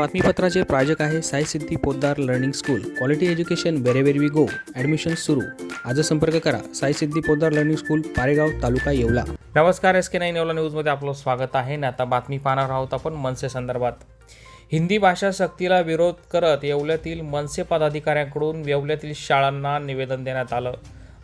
बातमीपत्राचे प्रायोजक आहे Sai Siddhi Podar learning school. Quality education wherever we go admission सुरू. आज संपर्क करा. Sai Siddhi Podar learning school Paregaon taluka Yeola. नमस्कार एस के नाईन येवला न्यूजमध्ये आपलं स्वागत आहे. ना आता बातमी पाहणार आहोत आपण मनसे संदर्भात. हिंदी भाषा सक्तीला विरोध करत येवल्यातील मनसे पदाधिकाऱ्यांकडून येवल्यातील शाळांना निवेदन देण्यात आलं.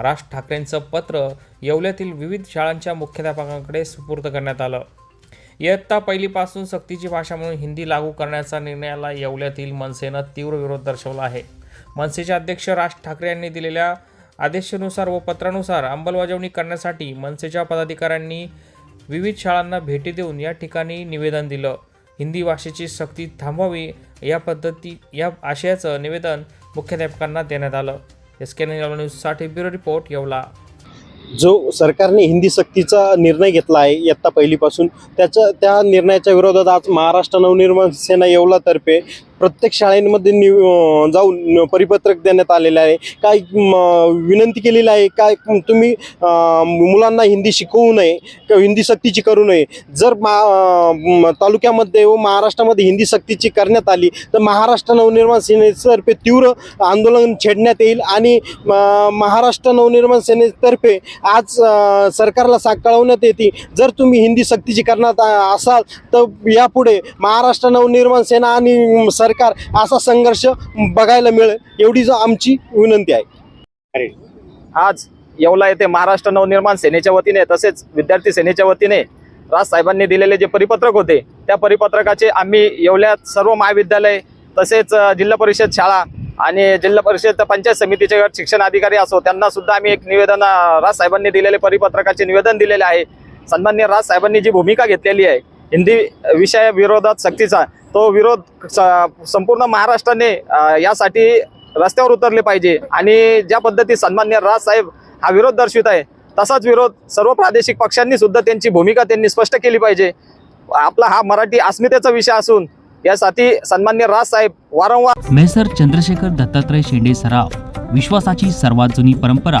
राज ठाकरेंचं पत्र येवल्यातील विविध शाळांच्या मुख्याध्यापकांकडे सुपूर्द करण्यात आलं. इयत्ता पहिलीपासून सक्तीची भाषा म्हणून हिंदी लागू करण्याचा निर्णयाला येवल्यातील मनसेनं तीव्र विरोध दर्शवला आहे. मनसेचे अध्यक्ष राज ठाकरे यांनी दिलेल्या आदेशानुसार व पत्रानुसार अंमलबजावणी करण्यासाठी मनसेच्या पदाधिकाऱ्यांनी विविध शाळांना भेटी देऊन या ठिकाणी निवेदन दिलं. हिंदी भाषेची सक्ती थांबवावी या पद्धती या आशयाचं निवेदन मुख्याध्यापकांना देण्यात आलं. एस के न्यूजसाठी ब्युरो रिपोर्ट येवला. जो सरकारने हिंदी सक्तीचा निर्णय घेतला आहे इयत्ता पहिलीपासून त्याच्या त्या निर्णयाच्या विरोधात आज महाराष्ट्र नवनिर्माण सेना येवलातर्फे प्रत्येक शाळेमध्ये नि जाऊन परिपत्रक देण्यात आलेलं आहे. काय म, विनंती केलेली आहे. काय तुम्ही मुलांना हिंदी शिकवू नये किंवा हिंदी सक्तीची करू नये. जर मा तालुक्यामध्ये व महाराष्ट्रामध्ये हिंदी सक्तीची करण्यात आली तर महाराष्ट्र नवनिर्माण सेनेतर्फे तीव्र आंदोलन छेडण्यात येईल आणि म, महाराष्ट्र नवनिर्माण सेनेतर्फे आज सरकारला सा कळवण्यात येते. जर तुम्ही हिंदी सक्तीची करण्यात आ- असाल तर यापुढे महाराष्ट्र नवनिर्माण सेना आणि सर सरकार असा संघर्ष बघायला मिळेल एवढी आमची विनंती आहे. आज येवला येथे महाराष्ट्र नवनिर्माण सेनेच्या वतीने तसेच विद्यार्थी सेनेच्या वतीने राज साहेबांनी दिलेले जे परिपत्रक होते त्या परिपत्रकाचे आम्ही येवल्यात सर्व महाविद्यालय तसेच जिल्हा परिषद शाळा आणि जिल्हा परिषद पंचायत समितीचे गट शिक्षण अधिकारी असो त्यांना सुद्धा आम्ही एक निवेदन राज साहेबांनी दिलेले परिपत्रकाचे निवेदन दिलेले आहे. सन्मान्य राज साहेबांनी जी भूमिका घेतलेली आहे हिंदी विषया विरोधात सक्तीचा तो विरोध स- संपूर्ण महाराष्ट्राने यासाठी रस्त्यावर उतरले पाहिजे. आणि ज्या पद्धती सन्मान्य राज साहेब हा विरोध दर्शवित आहे तसाच विरोध सर्व प्रादेशिक पक्षांनी सुद्धा त्यांची भूमिका त्यांनी स्पष्ट केली पाहिजे. आपला हा मराठी अस्मितेचा विषय असून यासाठी सन्मान्य राज साहेब वारंवार मेसर चंद्रशेखर दत्तात्रय शेंडे सराव विश्वासाची सर्वात जुनी परंपरा